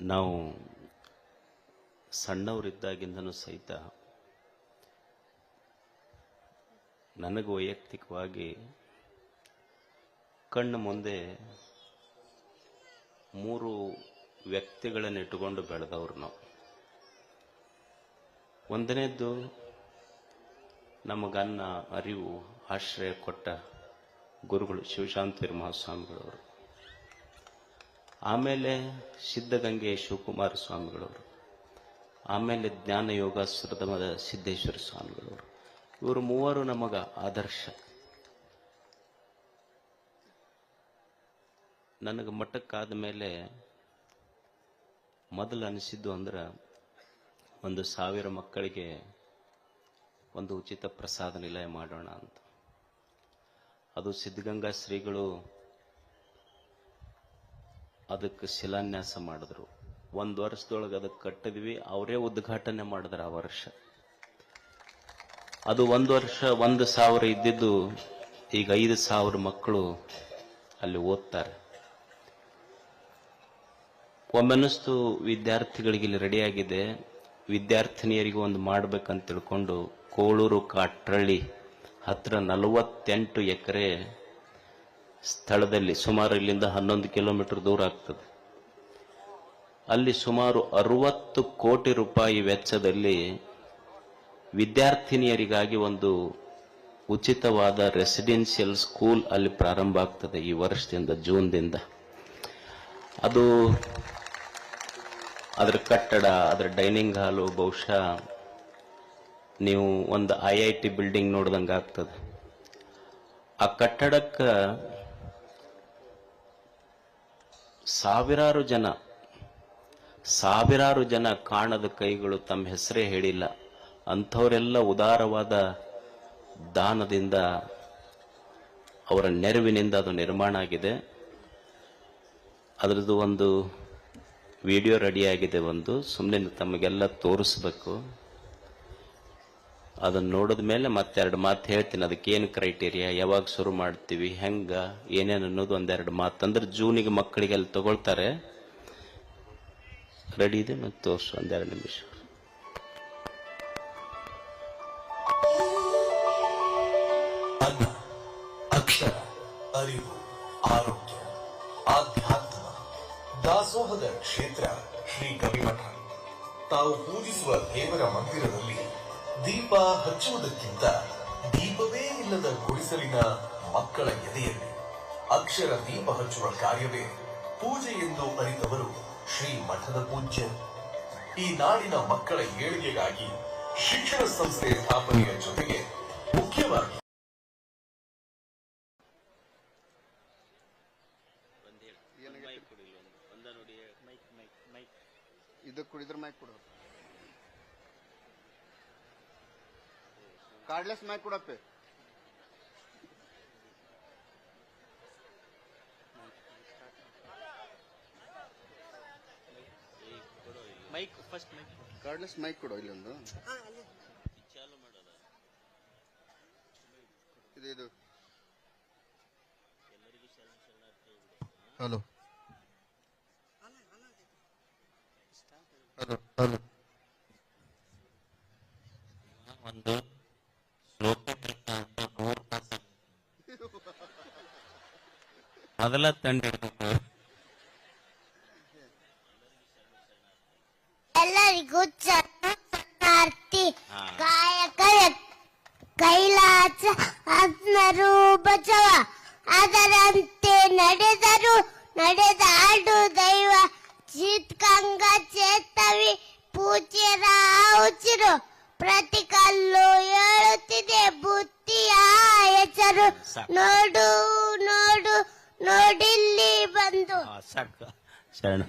ನಾವು ಸಣ್ಣವರಿದ್ದಾಗಿಂದನೂ ಸಹಿತ ನನಗೆ ವೈಯಕ್ತಿಕವಾಗಿ ಕಣ್ಣು ಮುಂದೆ ಮೂರು ವ್ಯಕ್ತಿಗಳನ್ನು ಇಟ್ಟುಕೊಂಡು ಬೆಳೆದವ್ರು ನಾವು. ಒಂದನೇದ್ದು, ನಮಗನ್ನ ಅರಿವು, ಆಶ್ರಯ ಕೊಟ್ಟ ಗುರುಗಳು ಶಿವಶಾಂತಿ ಮಹಾಸ್ವಾಮಿಗಳವರು. ಆಮೇಲೆ ಸಿದ್ಧಗಂಗೆ ಶಿವಕುಮಾರ ಸ್ವಾಮಿಗಳವರು, ಆಮೇಲೆ ಜ್ಞಾನ ಶ್ರದಮದ ಸಿದ್ದೇಶ್ವರ ಸ್ವಾಮಿಗಳವರು, ಇವರು ಮೂವರು ನಮಗ ಆದರ್ಶ. ನನಗೆ ಮಠಕ್ಕಾದ ಮೇಲೆ ಮೊದಲು ಅನಿಸಿದ್ದು ಅಂದ್ರೆ ಒಂದು ಸಾವಿರ ಮಕ್ಕಳಿಗೆ ಒಂದು ಉಚಿತ ಪ್ರಸಾದ ನಿಲಯ ಮಾಡೋಣ ಅಂತ. ಅದು ಸಿದ್ಧಗಂಗಾ ಶ್ರೀಗಳು ಅದಕ್ಕೆ ಶಿಲಾನ್ಯಾಸ ಮಾಡಿದ್ರು. ಒಂದು ವರ್ಷದೊಳಗೆ ಅದಕ್ಕೆ ಕಟ್ಟಿದ್ವಿ. ಅವರೇ ಉದ್ಘಾಟನೆ ಮಾಡಿದ್ರು ಆ ವರ್ಷ. ಅದು ಒಂದು ವರ್ಷ, ಒಂದು ಸಾವಿರ ಇದ್ದಿದ್ದು ಈಗ ಐದು ಸಾವಿರ ಮಕ್ಕಳು ಅಲ್ಲಿ ಓದ್ತಾರೆ. ಒಮ್ಮೆನಸ್ತು ವಿದ್ಯಾರ್ಥಿಗಳಿಗೆ ಇಲ್ಲಿ ರೆಡಿಯಾಗಿದೆ. ವಿದ್ಯಾರ್ಥಿನಿಯರಿಗೆ ಒಂದು ಮಾಡ್ಬೇಕಂತ ತಿಳ್ಕೊಂಡು ಕೋಳೂರು ಕಾಟ್ರಳ್ಳಿ ಹತ್ರ ನಲವತ್ತೆಂಟು ಎಕರೆ ಸ್ಥಳದಲ್ಲಿ ಸುಮಾರು ಇಲ್ಲಿಂದ ಹನ್ನೊಂದು ಕಿಲೋಮೀಟರ್ ದೂರ ಆಗ್ತದೆ. ಅಲ್ಲಿ ಸುಮಾರು ಅರುವತ್ತು ಕೋಟಿ ರೂಪಾಯಿ ವೆಚ್ಚದಲ್ಲಿ ವಿದ್ಯಾರ್ಥಿನಿಯರಿಗಾಗಿ ಒಂದು ಉಚಿತವಾದ ರೆಸಿಡೆನ್ಷಿಯಲ್ ಸ್ಕೂಲ್ ಅಲ್ಲಿ ಪ್ರಾರಂಭ ಆಗ್ತದೆ ಈ ವರ್ಷದಿಂದ, ಜೂನ್ದಿಂದ. ಅದು ಅದರ ಕಟ್ಟಡ, ಅದರ ಡೈನಿಂಗ್ ಹಾಲು ಬಹುಶಃ ನೀವು ಒಂದು ಐ ಐ ಟಿ ಬಿಲ್ಡಿಂಗ್ ನೋಡ್ದಂಗೆ ಆಗ್ತದೆ ಆ ಕಟ್ಟಡಕ್ಕೆ ಸಾವಿರಾರು ಜನ ಸಾವಿರಾರು ಜನ ಕಾಣದ ಕೈಗಳು ತಮ್ಮ ಹೆಸರೇ ಹೇಳಿಲ್ಲ. ಅಂಥವರೆಲ್ಲ ಉದಾರವಾದ ದಾನದಿಂದ ಅವರ ನೆರವಿನಿಂದ ಅದು ನಿರ್ಮಾಣ ಆಗಿದೆ. ಅದರದ್ದು ಒಂದು ವಿಡಿಯೋ ರೆಡಿಯಾಗಿದೆ ಒಂದು. ಸುಮ್ಮನೆ ತಮಗೆಲ್ಲ ತೋರಿಸ್ಬೇಕು. ಅದನ್ನ ನೋಡಿದ ಮೇಲೆ ಮತ್ತೆರಡು ಮಾತು ಹೇಳ್ತೀನಿ. ಅದಕ್ಕೇನು ಕ್ರೈಟೀರಿಯಾ ಯಾವಾಗ ಶುರು ಮಾಡ್ತೀವಿ? ಹೆಂಗ? ಏನೇನು ಅನ್ನೋದು ಒಂದೆರಡು ಮಾತು. ಅಂದ್ರೆ ಜೂನಿಗೆ ಮಕ್ಕಳಿಗೆ ಅಲ್ಲಿ ತಗೊಳ್ತಾರೆ. ರೆಡಿ ಇದೆ ಮತ್ತೆ ತೋರಿಸು ಒಂದೆರಡು ನಿಮಿಷ. ಅಕ್ಷರ, ಅರಿವು, ಆರೋಗ್ಯ, ಆಧ್ಯಾತ್ಮ, ದಾಸೋಹದ ಕ್ಷೇತ್ರ ಶ್ರೀ ಕವಿಮಠ ತಾವು ಪೂಜಿಸುವ ದೇವರ ಮಂದಿರದಲ್ಲಿ ದೀಪ ಹಚ್ಚುವುದಕ್ಕಿಂತ ದೀಪವೇ ಇಲ್ಲದ ಗುಡಿಸಲಿನ ಮಕ್ಕಳ ಎದೆಯಲ್ಲಿ ಅಕ್ಷರ ದೀಪ ಹಚ್ಚುವ ಕಾರ್ಯವೇ ಪೂಜೆ ಎಂದು ಅರಿತವರು ಶ್ರೀ ಮಠದ ಪೂಜ್ಯ. ಈ ನಾಡಿನ ಮಕ್ಕಳ ಏಳಿಗೆಗಾಗಿ ಶಿಕ್ಷಣ ಸಂಸ್ಥೆ ಸ್ಥಾಪನೆಯ ಜೊತೆಗೆ ಮುಖ್ಯವಾಗಿ ಇದು ಕುಡಿದ್ರೆ ಮೈಕ್ ಕೊಡು ಕಾರ್ಡ್ಲೆಸ್ ಮೈಕ್ ಕೊಡಪ್ಪ mic first mic cordless mic ಕೊಡು ಇಲ್ಲೊಂದು ಇದು ಇದು. ಹಲೋ ಹಲೋ ಹಲೋ ಒಂದು ಲೋಕದೃಷ್ಟ ಅಂತ ನೂರು ತಾಸು ಮೊದಲ ತಂಡ. ಎಲ್ಲರಿಗೂ ಹಾ. ಕಾಯಕ ಕೈಲಾಸ ಆತ್ಮರು ಬಚವ ಅದರಂತೆ ನಡೆದರು ನಡೆದಾಡು ದೈವ. ಚಿತ್ಕಂಗ ಚೇತವಿ ಪೂಜ್ಯರ ಉಚಿರು ಪ್ರತಿ ಕಲ್ಲು ಹೇಳುತ್ತಿದೆ ಬುತ್ತಿಯ ಹೆಸರು. ನೋಡು ನೋಡಿಲ್ಲಿ ಬಂದು. ಸಾಕು. ಶರಣ.